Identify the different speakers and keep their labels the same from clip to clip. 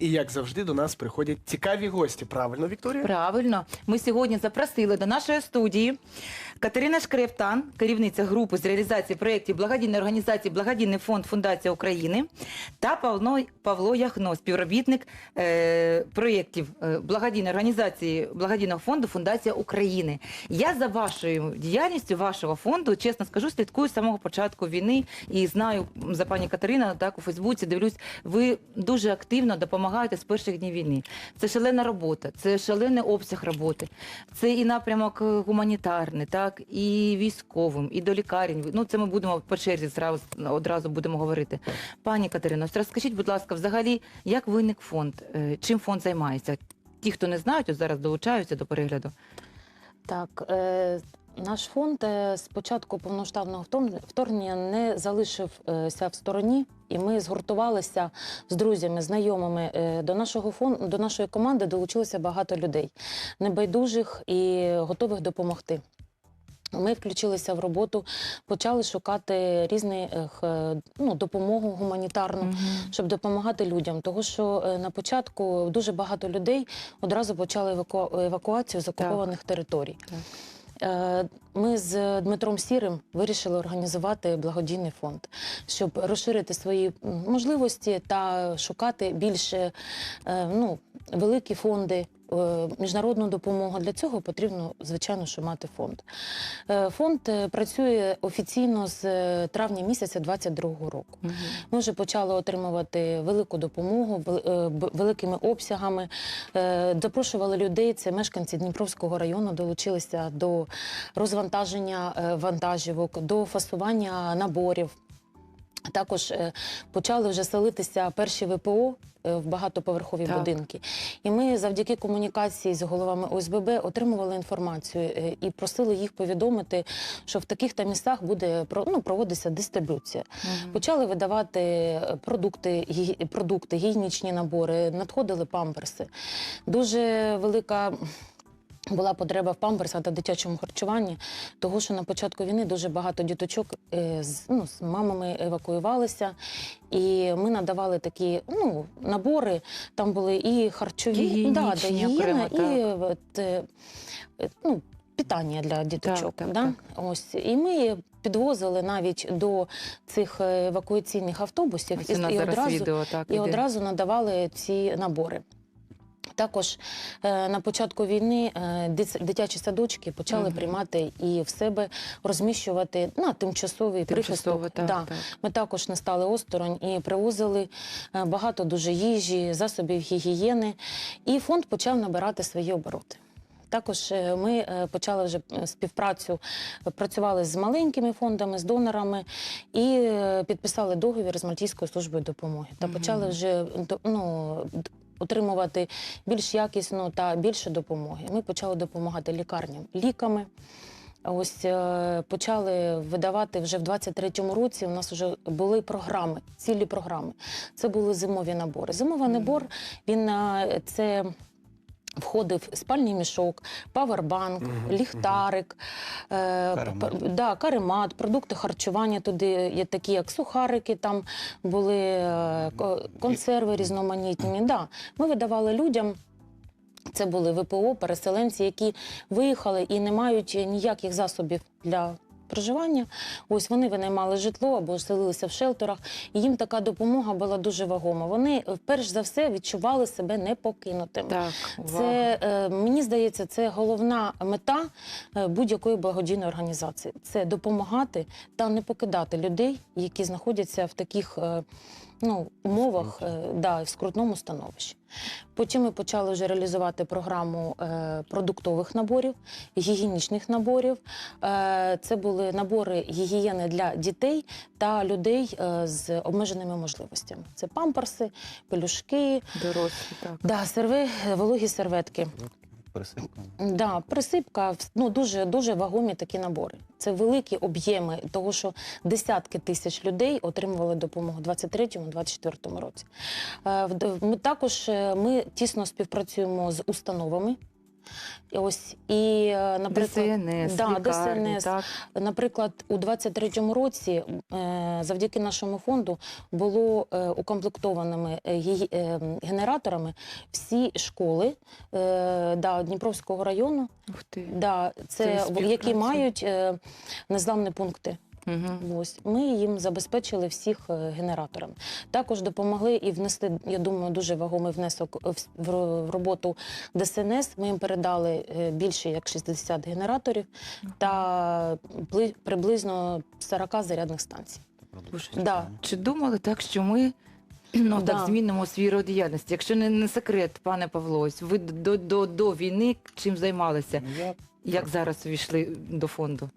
Speaker 1: І як завжди до нас приходять цікаві гості. Правильно, Вікторія?
Speaker 2: Правильно, ми сьогодні запросили до нашої студії Катерина Шкрептан, керівниця групи з реалізації проєктів благодійної організації Благодійний фонд Фундація України та Павло, Павло Яхно, співробітник е, проєктів е, благодійної організації благодійного фонду Фундація України. Я за вашою діяльністю вашого фонду, чесно скажу, слідкую з самого початку війни і знаю за пані Катерина, так у Фейсбуці дивлюсь, ви дуже активно допомагаєте з перших днів війни. Це шалена робота, це шалений обсяг роботи. Це і напрямок е, гуманітарний, так і військовим, і до лікарень. Ну це ми будемо по черзі зразу одразу будемо говорити. Пані Катерино, розкажіть, будь ласка, взагалі, як виник фонд? Е, Чим фонд займається? Ті, хто не знають, ось зараз долучаються до перегляду.
Speaker 3: Так, е, наш фонд е, з початку повноштабного вторгнення- не залишився в стороні, і ми згуртувалися з друзями, знайомими. Е, До нашого фонду, до нашої команди долучилося багато людей, небайдужих і готових допомогти. Ми включилися в роботу, почали шукати різні е, ну, допомогу гуманітарну щоб допомагати людям. Тому що на початку дуже багато людей одразу почали еваку... евакуацію з окупованих територій. Е, Ми з Дмитром Сірим вирішили організувати благодійний фонд, щоб розширити свої можливості та шукати більше е, ну, великі фонди. е, Міжнародну допомогу для цього потрібно, звичайно, що мати фонд. Е, Фонд е, працює офіційно з травня місяця 22-го року. Ми вже почали отримувати велику допомогу великими обсягами. Запрошували людей. Це мешканці Дніпровського району долучилися до розвантаження вантажівок, до фасування наборів. Також е, почали вже селитися перші ВПО е, в багатоповерхові
Speaker 2: Так.
Speaker 3: будинки. І ми завдяки комунікації з головами ОСББ отримували інформацію е, і просили їх повідомити, що в таких та містах буде ну, проводитися дистриб'юція. Почали видавати продукти, гі- продукти, гігієнічні набори, надходили памперси. Дуже велика. Була потреба в памперсах та дитячому харчуванні, того що на початку війни дуже багато діточок е, з, ну, з мамами евакуювалися, і ми надавали такі ну, набори. Там були і харчові, да, да, гігієна, і от, е, е, ну, питання для діточок.
Speaker 2: так,
Speaker 3: да?
Speaker 2: так.
Speaker 3: Ось. І ми підвозили навіть до цих евакуаційних автобусів
Speaker 2: Ось нас
Speaker 3: і, одразу,
Speaker 2: відео так
Speaker 3: і
Speaker 2: іде.
Speaker 3: одразу надавали ці набори. Також е, на початку війни е, дитячі садочки почали приймати і в себе розміщувати на тимчасовий прихисток.
Speaker 2: так,
Speaker 3: Да.
Speaker 2: так.
Speaker 3: Ми також не стали осторонь і привозили е, багато дуже їжі, засобів гігієни. І фонд почав набирати свої обороти. Також ми почали вже співпрацю, працювали з маленькими фондами, з донорами і підписали договір з Мальтійською службою допомоги. Та почали вже ну, отримувати більш якісну та більше допомоги. Ми почали допомагати лікарням ліками. Ось е, почали видавати вже в 23-му році. У нас вже були програми, цілі програми. Це були зимові набори. Зимовий набор він е, це. Входив спальний мішок, павербанк,
Speaker 1: Мгм,
Speaker 3: ліхтарик, е,
Speaker 4: Каремат.
Speaker 3: да, каремат, продукти харчування. Туди є такі, як сухарики, там були е, консерви різноманітні. Да. Ми видавали людям. Це були ВПО, переселенці, які виїхали і не мають ніяких засобів для проживання. Ось вони винаймали житло або селилися в шелтерах. І їм така допомога була дуже вагома. Вони е, перш за все відчували себе непокинутими.
Speaker 2: Так.
Speaker 3: Це е, мені здається, це головна мета е, будь-якої благодійної організації. Це допомагати та не покидати людей, які знаходяться в таких е, ну, умовах, е, да, в скрутному становищі. Потім ми почали вже реалізувати програму е, продуктових наборів, гігієнічних наборів. Е, це були набори гігієни для дітей та людей е, з обмеженими можливостями. Це памперси, пелюшки,
Speaker 2: Дорослі, так.
Speaker 3: да, серви, вологі серветки.
Speaker 4: Присипка.
Speaker 3: Да, присипка, ну дуже дуже вагомі такі набори. Це великі об'єми, того що десятки тисяч людей отримували допомогу у 23-24 році. Е, Ми також е, ми тісно співпрацюємо з установами. Ось і, е, наприклад,
Speaker 2: ДСНС,
Speaker 3: да,
Speaker 2: лікарні,
Speaker 3: ДСНС.
Speaker 2: так.
Speaker 3: Наприклад, у 23-му році е, завдяки нашому фонду було е, укомплектованими генераторами всі школи да, Дніпровського району,
Speaker 2: Ух ти.
Speaker 3: да,
Speaker 2: Це
Speaker 3: це, які мають незламні пункти.
Speaker 2: Угу.
Speaker 3: Ось ми їм забезпечили всіх е, генераторами. Також допомогли і внесли, я думаю, дуже вагомий внесок в роботу ДСНС. Ми їм передали е, більше як 60 генераторів та бли- приблизно 40 зарядних станцій. Да.
Speaker 2: Чи думали так, що ми ну,
Speaker 3: Да.
Speaker 2: так змінимо свій род діяльності? Якщо не, не секрет, пане Павло, ось ви до, до, до війни чим займалися?
Speaker 4: Я
Speaker 2: Як зараз увійшли до фонду?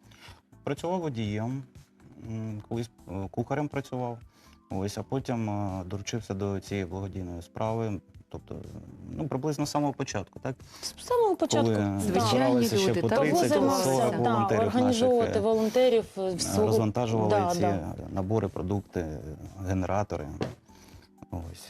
Speaker 4: Працював водієм, м, колись е, кухарем працював. Ось, а потім е, доручився до цієї благодійної справи. Тобто, ну, приблизно з самого початку, так?
Speaker 3: З самого початку
Speaker 4: Коли.
Speaker 2: Звичайні
Speaker 4: збиралися ще
Speaker 2: люди,
Speaker 4: по
Speaker 2: так,
Speaker 4: 30
Speaker 3: Довозимося,
Speaker 4: 40
Speaker 2: да,
Speaker 3: да,
Speaker 4: волонтерів
Speaker 3: організовувати
Speaker 4: наших, е,
Speaker 3: волонтерів е, всього.
Speaker 4: розвантажували
Speaker 3: Да,
Speaker 4: ці
Speaker 3: да.
Speaker 4: е, набори, продукти, е, генератори. Ось.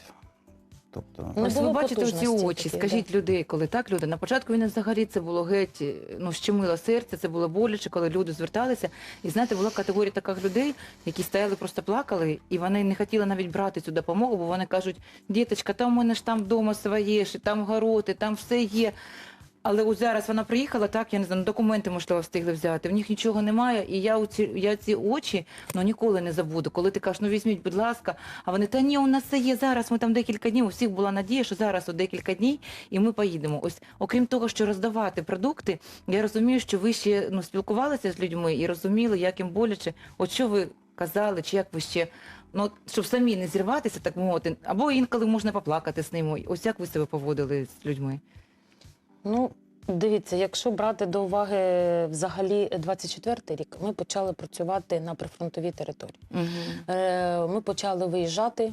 Speaker 4: Тобто,
Speaker 3: Ну,
Speaker 2: Ось ви
Speaker 3: було
Speaker 2: бачите оці
Speaker 3: потужності
Speaker 2: очі,
Speaker 3: такі,
Speaker 2: скажіть людей, коли так люди. На початку війни взагалі це було геть, ну щемило серце, це було боляче, коли люди зверталися. І знаєте, була категорія таких людей, які стояли, просто плакали, і вони не хотіли навіть брати цю допомогу, бо вони кажуть, діточка, там у мене ж там вдома своє, ж, і там гороти, там все є. Але ось зараз вона приїхала, так, я не знаю, ну, документи, можливо, встигли взяти. В них нічого немає. І я ці, я ці очі ну, ніколи не забуду. Коли ти кажеш, ну візьміть, будь ласка, а вони, та ні, у нас це є зараз, ми там декілька днів. У всіх була надія, що зараз от декілька днів, і ми поїдемо. Ось, окрім того, що роздавати продукти, я розумію, що ви ще ну, спілкувалися з людьми і розуміли, як їм боляче. От що ви казали, чи як ви ще. Ну, щоб самі не зірватися, так мовити, або інколи можна поплакати з ними. Ось як ви себе поводили з людьми?
Speaker 3: Ну, дивіться, якщо брати до уваги взагалі 24-й рік, ми почали працювати на прифронтовій території.
Speaker 2: Угу.
Speaker 3: Е, Ми почали виїжджати,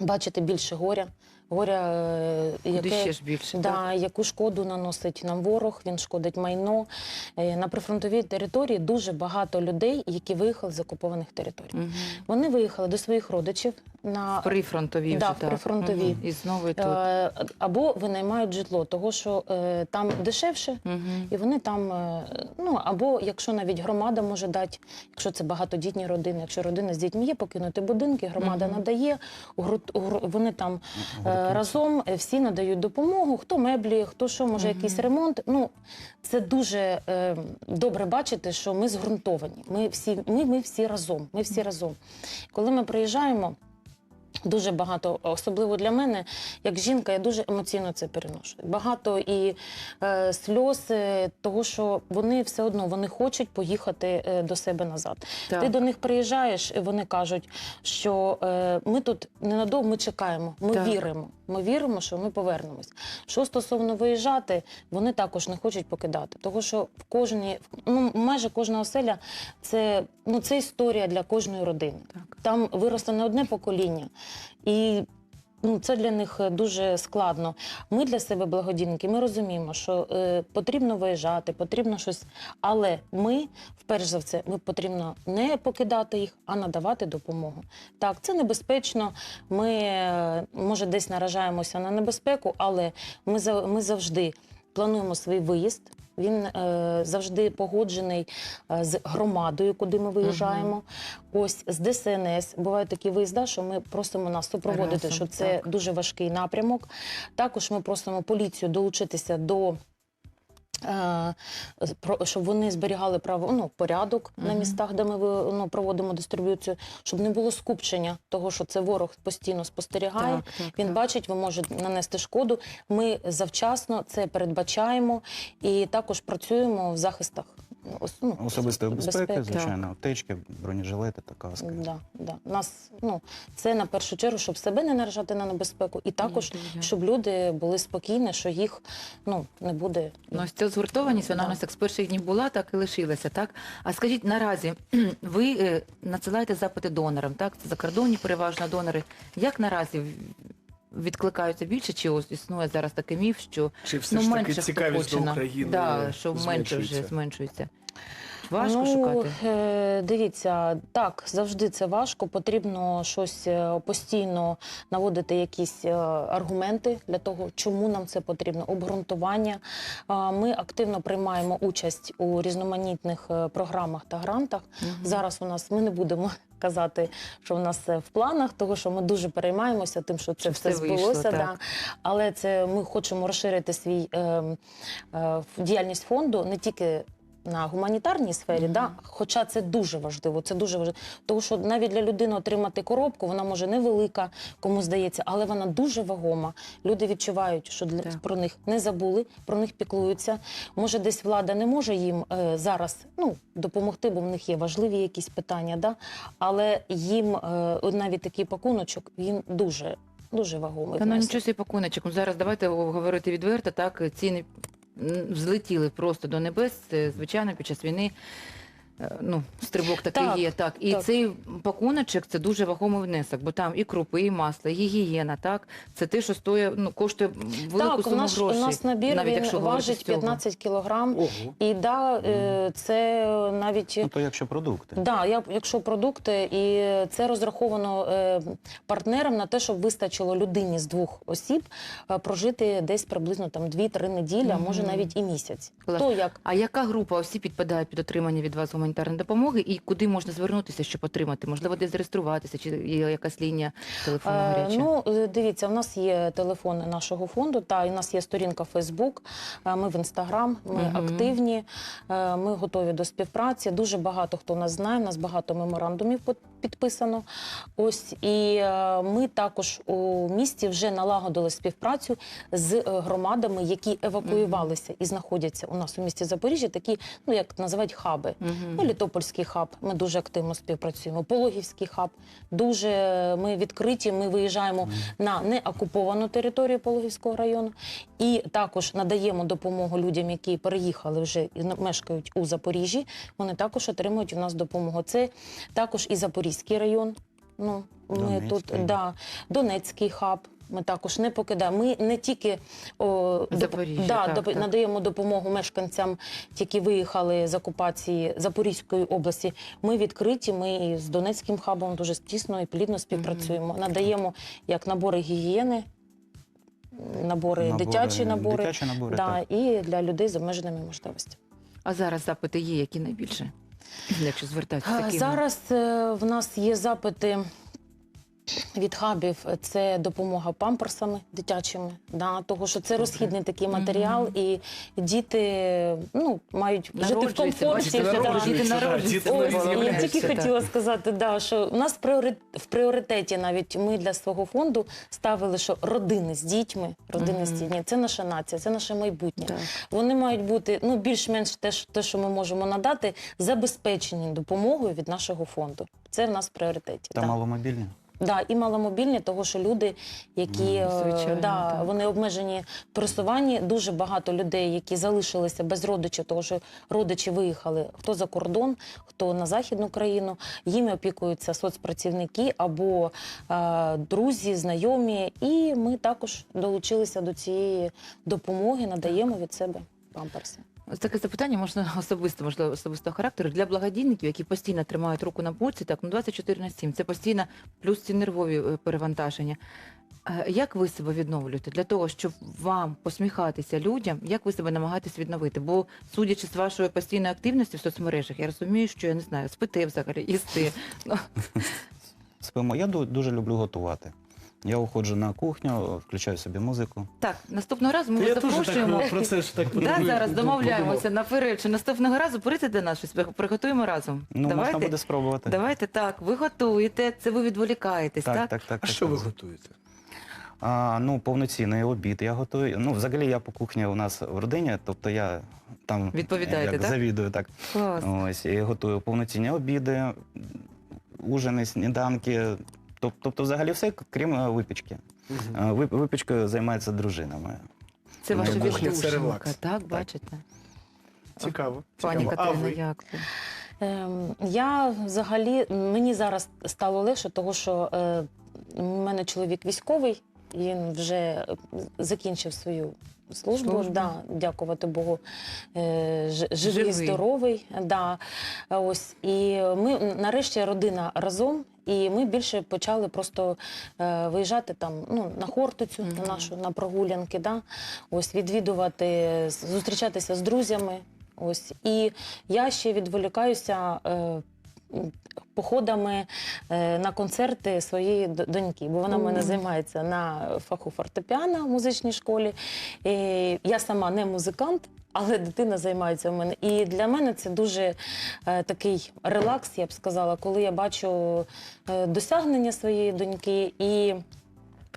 Speaker 3: бачити більше горя. Горя, е, яке,
Speaker 2: ще ж більше? так?
Speaker 3: да, яку шкоду наносить нам ворог, він шкодить майно. Е, На прифронтовій території дуже багато людей, які виїхали з окупованих територій.
Speaker 2: Мгм.
Speaker 3: Вони виїхали до своїх родичів на
Speaker 2: Прифронтові
Speaker 3: Да,
Speaker 2: вже,
Speaker 3: в
Speaker 2: так.
Speaker 3: прифронтові.
Speaker 2: Мгм. І знову тут.
Speaker 3: е, або винаймають житло, того що там дешевше,
Speaker 2: Мгм.
Speaker 3: і вони там, ну або якщо навіть громада може дати, якщо це багатодітні родини, якщо родина з дітьми є, покинути будинки, громада
Speaker 2: Мгм.
Speaker 3: надає, вони там е, разом е, всі надають допомогу, хто меблі, хто що, може якийсь ремонт. Ну це дуже е, добре бачити, що ми згрунтовані. Ми всі, ми, ми всі разом. Ми всі разом. Коли ми приїжджаємо. Дуже багато, особливо для мене, як жінка, я дуже емоційно це переношу. Багато і е, сльоз, е, того, що вони все одно вони хочуть поїхати е, до себе назад.
Speaker 2: Так.
Speaker 3: Ти до них приїжджаєш, і вони кажуть, що е, ми тут ненадовго ми чекаємо, ми
Speaker 2: Так.
Speaker 3: віримо. Ми віримо, що ми повернемось. Що стосовно виїжджати, вони також не хочуть покидати. Тому що в кожній, ну майже кожна оселя це, ну, це історія для кожної родини.
Speaker 2: Так.
Speaker 3: Там виросло не одне покоління. І ну, це для них е, дуже складно. Ми для себе благодійники, ми розуміємо, що е, потрібно виїжджати, потрібно щось. Але ми, вперше за все, ми потрібно не покидати їх, а надавати допомогу. Так, це небезпечно. Ми е, може десь наражаємося на небезпеку, але ми, ми завжди плануємо свій виїзд. Він е, завжди погоджений е, з громадою, куди ми виїжджаємо. Ось з ДСНС бувають такі виїзда, що ми просимо нас супроводити,
Speaker 2: Разом,
Speaker 3: що це
Speaker 2: так.
Speaker 3: дуже важкий напрямок. Також ми просимо поліцію долучитися до. Е, Щоб вони зберігали право ну, порядок на містах, де ми ну, проводимо дистриб'юцію, щоб не було скупчення того, що це ворог постійно спостерігає.
Speaker 2: Так, так,
Speaker 3: Він
Speaker 2: так.
Speaker 3: бачить, ви може нанести шкоду. Ми завчасно це передбачаємо і також працюємо в захистах ну,
Speaker 4: Особистої безпеки,
Speaker 3: безпеки.
Speaker 4: звичайно, аптечки, бронежилети та каски.
Speaker 3: Да, да. Нас, ну, це на першу чергу, щоб себе не наражати на небезпеку, і також, щоб люди були спокійні, що їх ну, не буде.
Speaker 2: Ну, ось ця згуртованість, вона
Speaker 3: Да.
Speaker 2: у нас як з перших днів була, так і лишилася, так? А скажіть, наразі ви е, надсилаєте запити донорам, так? Це закордонні переважно донори. Як наразі відкликаються більше, чи ось існує зараз такий міф, що
Speaker 1: Чи все
Speaker 2: ну,
Speaker 1: ж таки
Speaker 2: менше хто
Speaker 1: цікавість
Speaker 2: хоче
Speaker 1: до України
Speaker 2: да, що менше вже
Speaker 1: зменшується?
Speaker 2: Важко
Speaker 3: ну,
Speaker 2: шукати.
Speaker 3: Е, дивіться, так, завжди це важко. Потрібно щось е, постійно наводити якісь е, аргументи для того, чому нам це потрібно, обґрунтування. Ми активно приймаємо участь у різноманітних програмах та грантах.
Speaker 2: Мгм.
Speaker 3: Зараз у нас ми не будемо казати, що в нас це в планах, тому що ми дуже переймаємося тим, що це все
Speaker 2: все вийшло,
Speaker 3: збулося.
Speaker 2: так.
Speaker 3: да. Але це ми хочемо розширити свій е, е, діяльність фонду не тільки. На гуманітарній сфері,
Speaker 2: Мгм.
Speaker 3: да, хоча це дуже важливо, це дуже важливо. Тому що навіть для людини отримати коробку, вона може невелика, кому здається, але вона дуже вагома. Люди відчувають, що для про них не забули, про них піклуються. Може, десь влада не може їм е, зараз ну, допомогти, бо в них є важливі якісь питання, да? але їм е, навіть такий пакуночок він дуже, дуже вагомий.
Speaker 2: Та ну нічого собі пакуночок. Ну, Зараз давайте говорити відверто. Так ціни взлетіли просто до небес. Звичайно, під час війни. Е, Ну, стрибок такий
Speaker 3: Так,
Speaker 2: є, так. І
Speaker 3: так.
Speaker 2: цей пакуночок це дуже вагомий внесок, бо там і крупи, і масло, і гігієна, так. Це те, що стоїть, ну, коштує велику
Speaker 3: так, у
Speaker 2: суму
Speaker 3: нас,
Speaker 2: грошей.
Speaker 3: у нас набір
Speaker 2: навіть
Speaker 3: він
Speaker 2: якщо говорити
Speaker 3: важить
Speaker 2: з цього.
Speaker 3: 15 кілограм.
Speaker 1: Ого.
Speaker 3: І да, е, це навіть
Speaker 4: Ну, то якщо продукти.
Speaker 3: Да, я, якщо продукти, і це розраховано е, партнерам на те, щоб вистачило людині з двох осіб е, прожити десь приблизно там 2-3 неділі, а може
Speaker 2: Мгм.
Speaker 3: навіть і місяць.
Speaker 2: Клас.
Speaker 3: Хто як
Speaker 2: А яка група осіб підпадають під отримання від вас гуманітарної допомоги і куди можна звернутися, щоб отримати? Можливо, де зареєструватися, чи є якась лінія телефону
Speaker 3: Е,
Speaker 2: гаряча?
Speaker 3: Ну, е, дивіться, у нас є телефон нашого фонду, та і у нас є сторінка Фейсбук. Ми в інстаграм, ми
Speaker 2: угу.
Speaker 3: активні, е, ми готові до співпраці. Дуже багато хто нас знає. У нас багато меморандумів підписано. Ось і е, ми також у місті вже налагодили співпрацю з е, громадами, які евакуювалися і знаходяться у нас у місті Запоріжжя. Такі, ну як називають хаби. Ну, Літопольський хаб, ми дуже активно співпрацюємо. Пологівський хаб, дуже ми відкриті. Ми виїжджаємо на неокуповану територію Пологівського району і також надаємо допомогу людям, які переїхали вже і мешкають у Запоріжжі. Вони також отримують у нас допомогу. Це також і Запорізький район. Ну, ми
Speaker 4: Донецький.
Speaker 3: тут да, Донецький хаб. Ми також не покидаємо. Ми не тільки о, доп-
Speaker 2: Запоріжжя,
Speaker 3: да,
Speaker 2: так,
Speaker 3: доп-
Speaker 2: так.
Speaker 3: надаємо допомогу мешканцям, які виїхали з окупації Запорізької області. Ми відкриті. Ми і з Донецьким хабом дуже тісно і плідно співпрацюємо. Надаємо як набори гігієни, набори, дитячі набори,
Speaker 4: Дитячі набори,
Speaker 3: да,
Speaker 4: так.
Speaker 3: і для людей з обмеженими можливостями.
Speaker 2: А зараз запити є, які найбільше, якщо звертатися
Speaker 3: А,
Speaker 2: такими?
Speaker 3: Зараз е, в нас є запити. Від хабів це допомога памперсами дитячими, да, того що це розхідний такий матеріал, і діти ну, мають жити в комфорті.
Speaker 2: бачите,
Speaker 3: да.
Speaker 2: діти народжуються.
Speaker 3: Ось, я тільки
Speaker 2: так.
Speaker 3: хотіла сказати, да, що у нас в пріоритеті навіть ми для свого фонду ставили, що родини з дітьми, родини з дітьми це наша нація, це наше майбутнє.
Speaker 2: Так.
Speaker 3: Вони мають бути ну більш-менш те, що- те, що ми можемо надати, забезпечені допомогою від нашого фонду. Це в нас в пріоритеті.
Speaker 4: Та маломобільні.
Speaker 3: Да, і маломобільні, того що люди, які
Speaker 4: Мгм.
Speaker 3: е,
Speaker 2: Звичайно,
Speaker 3: да,
Speaker 2: так.
Speaker 3: вони обмежені в пересуванні. Дуже багато людей, які залишилися без родичів, того що родичі виїхали хто за кордон, хто на західну країну. Їм опікуються соцпрацівники або е, друзі, знайомі. І ми також долучилися до цієї допомоги, надаємо від себе памперси.
Speaker 2: Ось таке запитання можна особисто, можливо, особистого характеру для благодійників, які постійно тримають руку на пульсі, так ну 24 на 7. Це постійно плюс ці нервові е, перевантаження. Е, Як ви себе відновлюєте для того, щоб вам посміхатися людям? Як ви себе намагаєтесь відновити? Бо судячи з вашої постійної активності в соцмережах, я розумію, що я не знаю, спите взагалі, їсти. Ну,
Speaker 4: Спимо. Я ду- дуже люблю готувати. Я уходжу на кухню, включаю собі музику.
Speaker 2: Так, наступного разу ми вас запрошуємо.
Speaker 1: про це ж так
Speaker 2: Да, зараз домовляємося наперед, що наступного разу прийдете до нас, щось приготуємо разом.
Speaker 4: Ну,
Speaker 2: Давайте.
Speaker 4: можна буде спробувати.
Speaker 2: Давайте так, ви готуєте, це ви відволікаєтесь, так?
Speaker 4: Так, так, так.
Speaker 1: А
Speaker 4: так,
Speaker 1: що ви готуєте?
Speaker 4: А, ну, повноцінний обід я готую. Ну, взагалі я по кухні у нас в родині, тобто я там
Speaker 2: Відповідаєте,
Speaker 4: як
Speaker 2: так?
Speaker 4: завідую так.
Speaker 2: Клас.
Speaker 4: Ось, і готую повноцінні обіди, ужини, сніданки. Тоб- Тобто, взагалі все, крім е, випічки. Е, Випічкою займається дружина моя.
Speaker 2: Це
Speaker 4: Ну,
Speaker 2: ваша
Speaker 4: кухня
Speaker 1: це
Speaker 2: віддушинка,
Speaker 1: релакс.
Speaker 2: так, бачите?
Speaker 1: Цікаво.
Speaker 2: Пані
Speaker 1: цікаво. А
Speaker 2: Катерина,
Speaker 1: ви?
Speaker 2: як ви?
Speaker 3: Ем, я взагалі мені зараз стало легше, тому що е, у мене чоловік військовий. Він вже е, закінчив свою службу.
Speaker 2: Службу.
Speaker 3: Да, дякувати Богу, е, ж- живий,
Speaker 2: Живий.
Speaker 3: здоровий. Да. Ось і ми нарешті родина разом. І ми більше почали просто е, виїжджати там ну, на Хортицю,
Speaker 2: Мгм.
Speaker 3: на нашу на прогулянки, да? ось відвідувати, зустрічатися з друзями. Ось і я ще відволікаюся. Е, Походами е, на концерти своєї доньки, бо вона в мене займається на фаху фортепіано в музичній школі. І я сама не музикант, але дитина займається в мене. І для мене це дуже е, такий релакс, я б сказала, коли я бачу е, досягнення своєї доньки і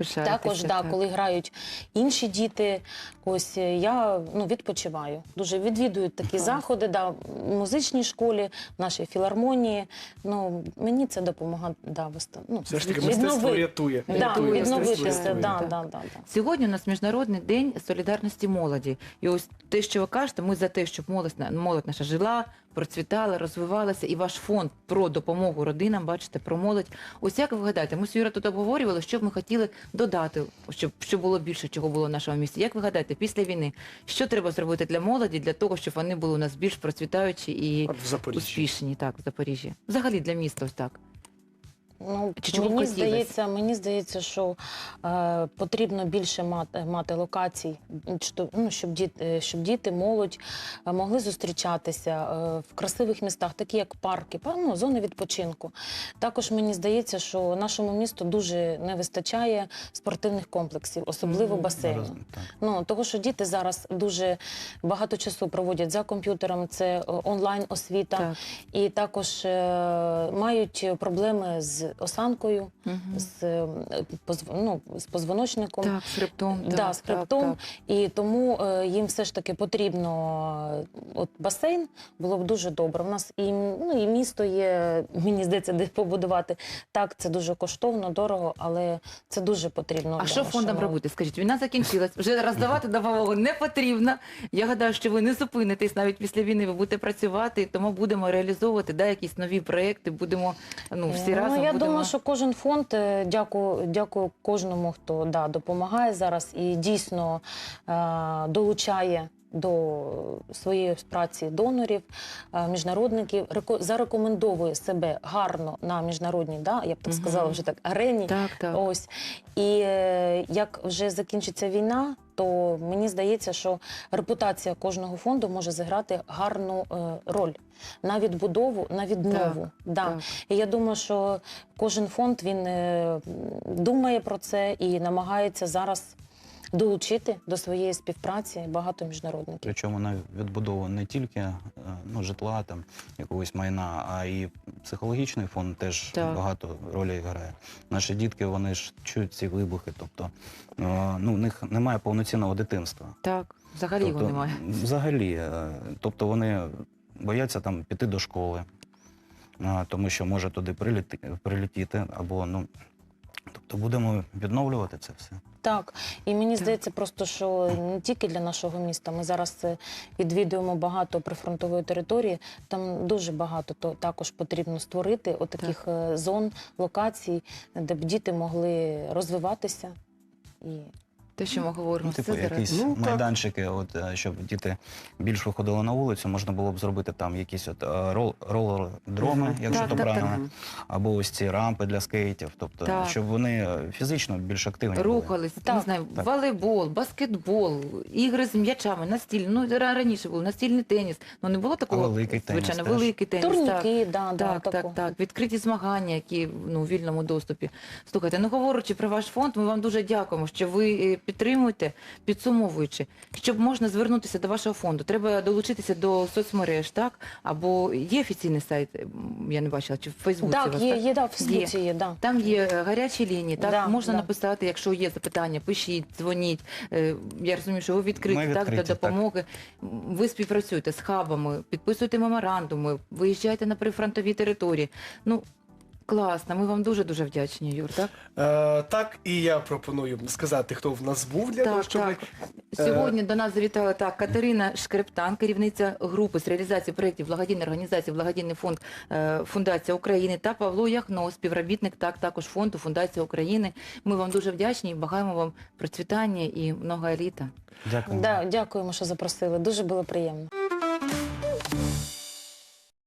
Speaker 2: Пишаєтеся,
Speaker 3: також, да,
Speaker 2: так.
Speaker 3: коли грають інші діти, ось е, я ну, відпочиваю. Дуже відвідую такі
Speaker 2: Ага.
Speaker 3: заходи да, в музичній школі, в нашій філармонії. Ну, мені це допомагає да, виста- ну,
Speaker 1: Все ж таки
Speaker 3: віднови-
Speaker 1: мистецтво рятує.
Speaker 3: Да,
Speaker 1: Рятує, мистецтво
Speaker 3: відновитися.
Speaker 1: рятує.
Speaker 3: Да, да, да, да.
Speaker 2: Сьогодні у нас міжнародний день солідарності молоді. І ось те, що ви кажете, ми за те, щоб молодь, на- молодь наша жила, процвітала, розвивалася, і ваш фонд про допомогу родинам, бачите, про молодь. Ось як ви гадаєте, ми з Юра тут обговорювали, що б ми хотіли додати, щоб, щоб було більше, чого було в нашому місті. Як ви гадаєте, після війни, що треба зробити для молоді, для того, щоб вони були у нас більш процвітаючі і
Speaker 1: От в Запоріжжі.
Speaker 2: успішні, так, в Запоріжжі? Взагалі для міста ось так.
Speaker 3: Ну,
Speaker 2: Чи чого
Speaker 3: мені здається, мені здається, що е, потрібно більше мати, мати локацій, ну, щоб діти, щоб діти, молодь е, могли зустрічатися е, в красивих містах, такі як парки, пар- ну, зони відпочинку. Також мені здається, що нашому місту дуже не вистачає спортивних комплексів, особливо
Speaker 2: Мгм.
Speaker 3: басейну. Ну того, що діти зараз дуже багато часу проводять за комп'ютером, це е, онлайн освіта,
Speaker 2: Так.
Speaker 3: і також е, мають проблеми з осанкою,
Speaker 2: Мгм.
Speaker 3: з, е, позв- ну, з позвоночником.
Speaker 2: Так, хребтом.
Speaker 3: Да,
Speaker 2: так,
Speaker 3: з хребтом,
Speaker 2: так.
Speaker 3: і тому е, їм все ж таки потрібно е, от басейн було б дуже добре. У нас і, ну, і місто є, мені здається, де побудувати. Так, це дуже коштовно, дорого, але це дуже потрібно.
Speaker 2: А що фондам
Speaker 3: нашого-
Speaker 2: робити? Скажіть, війна закінчилась, вже роздавати допомогу не потрібно. Я гадаю, що ви не зупинитесь навіть після війни. Ви будете працювати, тому будемо реалізовувати да, якісь нові проекти. Будемо ну всі
Speaker 3: Ну,
Speaker 2: разом.
Speaker 3: я. Думаю, що кожен фонд е, дякую, дякую кожному, хто да, допомагає зараз і дійсно е, долучає до своєї праці донорів, е, міжнародників, реко- зарекомендовує себе гарно на міжнародній, да, я б так сказала, вже так арені.
Speaker 2: так, так.
Speaker 3: Ось і е, як вже закінчиться війна, то мені здається, що репутація кожного фонду може зіграти гарну е, роль на відбудову, на віднову. Да.
Speaker 2: так.
Speaker 3: І я думаю, що кожен фонд він е, думає про це і намагається зараз долучити до своєї співпраці багато міжнародників.
Speaker 4: Причому на відбудову не тільки е, ну, житла, там, якогось майна, а і психологічний фонд теж
Speaker 2: Так.
Speaker 4: багато ролей грає. Наші дітки вони ж чують ці вибухи, тобто е, ну, в них немає повноцінного дитинства.
Speaker 2: Так, взагалі його
Speaker 4: Тобто,
Speaker 2: немає.
Speaker 4: Взагалі, е, тобто вони бояться там піти до школи, тому що може туди приліти, прилетіти, або ну. Тобто будемо відновлювати це все.
Speaker 3: Так, і мені
Speaker 2: Так.
Speaker 3: здається, просто що не тільки для нашого міста. Ми зараз відвідуємо багато прифронтової території. Там дуже багато то також потрібно створити отаких е, зон, локацій, де б діти могли розвиватися. І
Speaker 2: Те, що ми говоримо,
Speaker 4: Ну, типу,
Speaker 2: все зараз.
Speaker 4: якісь
Speaker 1: Ну, так.
Speaker 4: майданчики, от, е, щоб діти більш виходили на вулицю, можна було б зробити там якісь от е, рол, ролер-дроми,
Speaker 1: Мгм.
Speaker 4: якщо
Speaker 2: Так,
Speaker 4: то
Speaker 2: так, так.
Speaker 4: правильно, або ось ці рампи для скейтів, тобто,
Speaker 2: Так.
Speaker 4: щоб вони е, фізично більш активні були.
Speaker 2: Рухались, не
Speaker 3: Так.
Speaker 2: знаю,
Speaker 4: Так.
Speaker 2: волейбол, баскетбол, ігри з м'ячами, настільні. Ну ра- раніше було настільний теніс. Ну не було такого
Speaker 4: великий теніс
Speaker 2: звичайно,
Speaker 4: теж.
Speaker 2: великий теніс. так.
Speaker 3: турніки, да, да,
Speaker 2: Так, так, так. Відкриті змагання, які ну, у вільному доступі. Слухайте, ну говорячи про ваш фонд, ми вам дуже дякуємо, що ви е, підтримуєте, підсумовуючи, щоб можна звернутися до вашого фонду. Треба долучитися до соцмереж, так? Або є офіційний сайт, я не бачила, чи в Фейсбуці. у вас,
Speaker 3: є,
Speaker 2: так?
Speaker 3: є, да, в Фейсбуці є, да.
Speaker 2: Там є гарячі лінії, так
Speaker 3: Да,
Speaker 2: можна
Speaker 3: да.
Speaker 2: написати, якщо є запитання, пишіть, дзвоніть. Е, Я розумію, що ви відкриті,
Speaker 4: Ми
Speaker 2: так,
Speaker 4: відкриті,
Speaker 2: до
Speaker 4: так.
Speaker 2: допомоги. Ви співпрацюєте з хабами, підписуєте меморандуми, виїжджаєте на прифронтові території. Ну, Класно, ми вам дуже-дуже вдячні, Юр, так?
Speaker 1: Е, так, і я пропоную сказати, хто в нас був для того, щоб
Speaker 2: так. Сьогодні до нас завітала так Катерина Шкрептан, керівниця групи з реалізації проєктів благодійної організації Благодійний фонд е, Фундація України та Павло Яхно, співробітник так також фонду Фундація України. Ми вам дуже вдячні і бажаємо вам процвітання і много еліта.
Speaker 4: Дякую.
Speaker 3: Да, дякуємо, що запросили. Дуже було приємно.